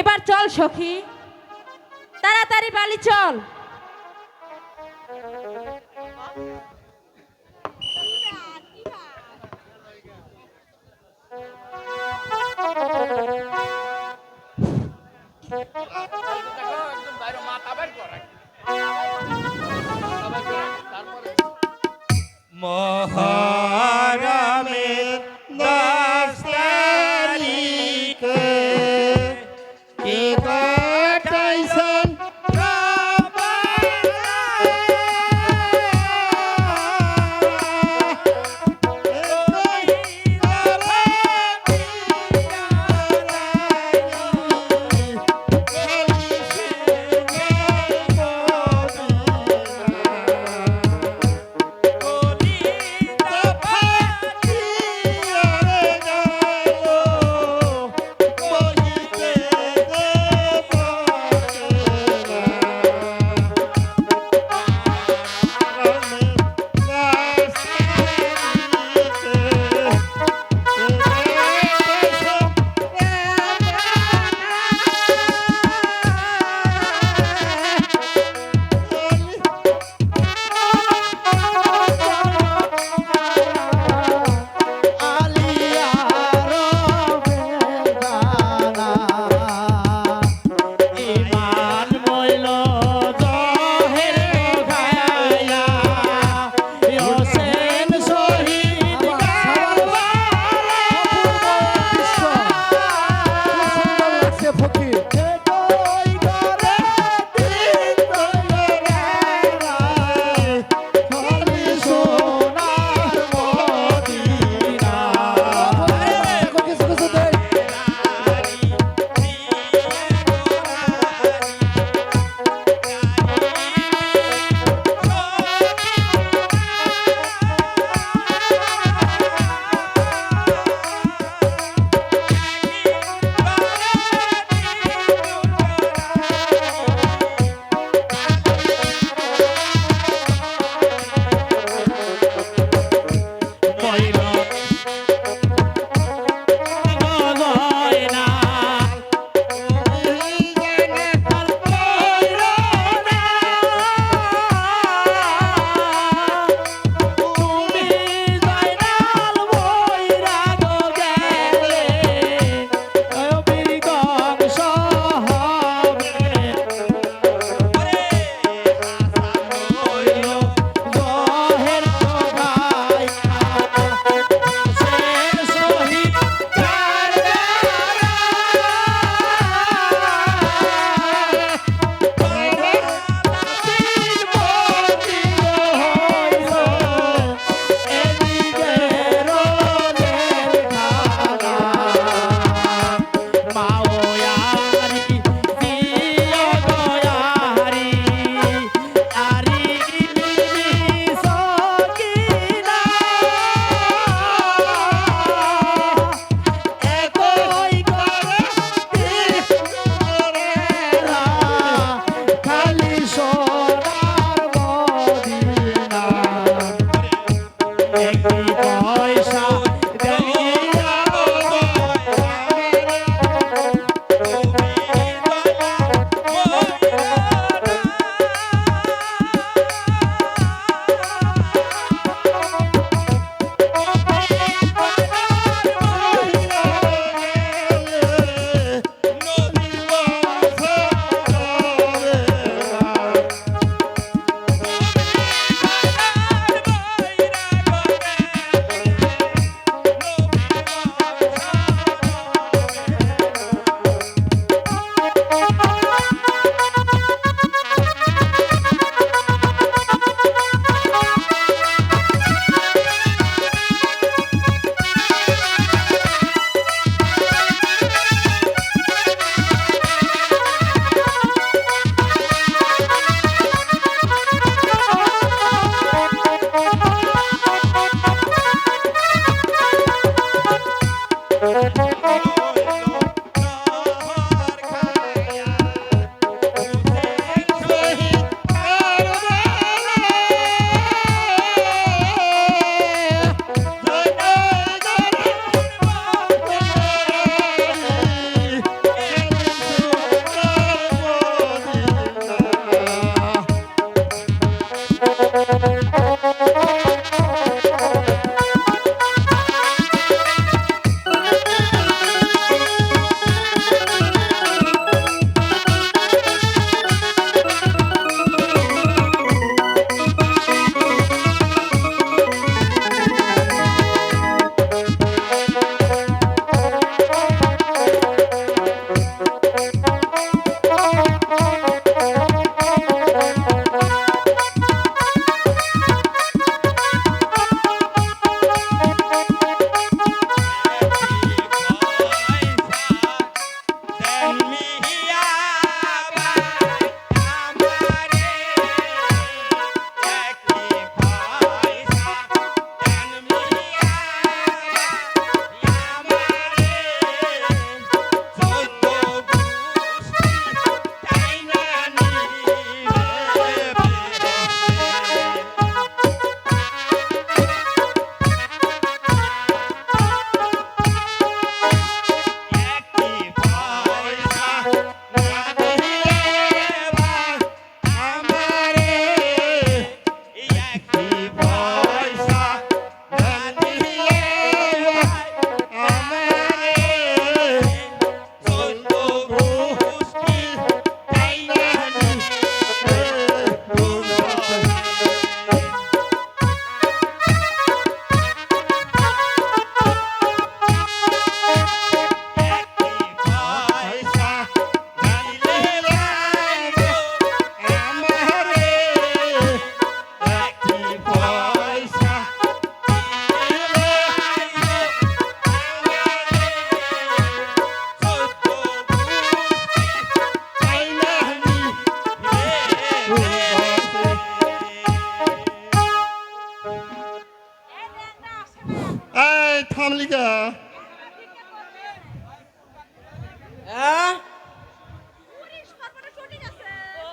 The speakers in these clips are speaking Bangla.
এবার চল সখী। তাড়াতাড়ি বালি চল। মহারামের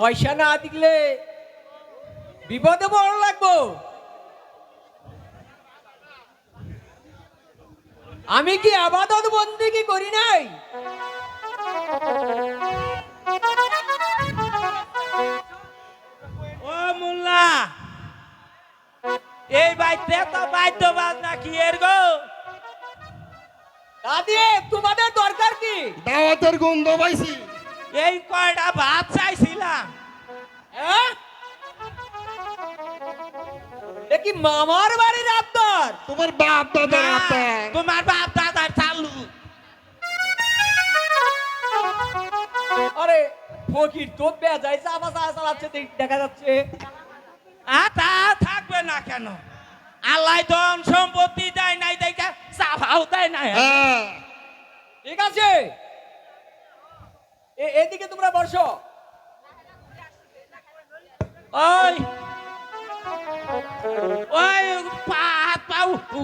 পয়সা না দিলে বিপদে বড় লাগবো। আমি কি আবাদত বন্দি কি করি নাই? ও মোল্লা এই বাইতে তো বাইদ্য বাজ নাকি এর গো? দাদি তোমাদের দরকার কি? দাওয়াতের গন্ধ পাইছি। এই কয়টা ভাত চাইছিলাম? হ্যাঁ? এ কি মামার বাড়ির তোমার বাপ দাদার না, তোমার বাপ দাদার চালু। আরে ফকির তো বেজায় চাপা চা চালাচ্ছে দেখ- দেখা যাচ্ছে। আ তা থাকবে না কেন? আল্লাহ ধন সম্পত্তি দেয় নাই দেখে চাফাও দেয় নাই। হ্যাঁ। ঠিক আছে? এদিকে তোমরা বসো। ওই। ওই পা হাত পা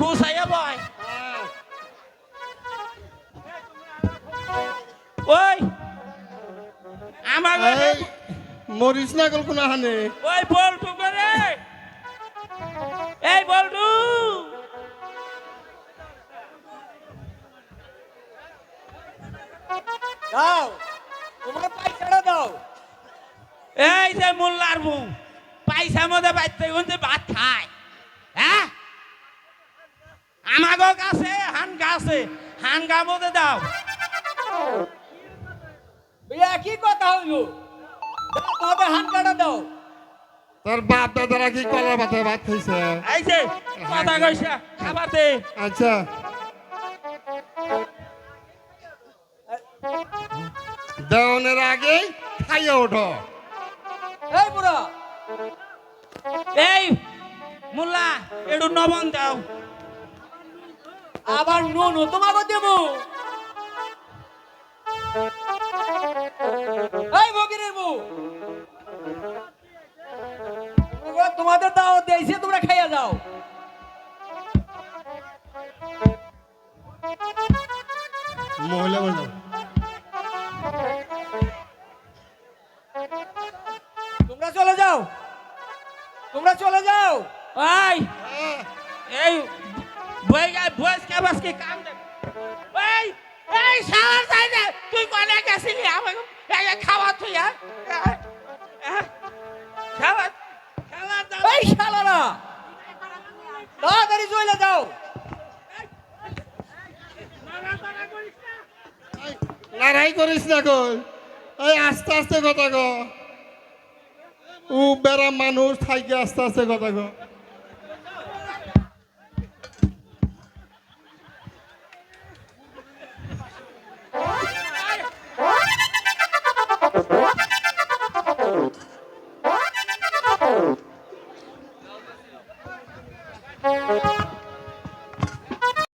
ঘুষাইয়া বয়। ওই। আমার মরিস না কল্পনা হানে? ওই বল্টু করে এই বল্টু। দাও। তোমরা পয়সাটা দাও। এই যে মোল্লার বউ পয়সা মধ্যে বাইতে গুনতে ভাত খায়। হ্যাঁ? আমাগো কাছে হানগা আছে হানগা মধ্যে দাও। ভাইয়া কি কথা হইল? তোমাদের হাত কাটা দাও। তোর বাপ দাদারা কি কলার ভাতে ভাত খাইছে? এই যে কথা কইছে খাবাতে। আচ্ছা। দেওয়ানের আগে খাইয়ে ওঠো। এই বুড়া। এই মোল্লা একটু নবন দাও। আবার নুনু তোমাকে দেবো। এই বগিরের বউ। তোমরা- তোমাদের দাও দিয়েছে তোমরা খাইয়া যাও। মহিলা বলল খাওয়া তুই হ্যাঁ? খাওয়া দাও। এই শালারা! তাড়াতাড়ি চলে যাও। লড়াই করিস না কই এই আস্তে আস্তে কথা ক ও বেড়া মানুষ থাইকে আস্তে আস্তে কথা ক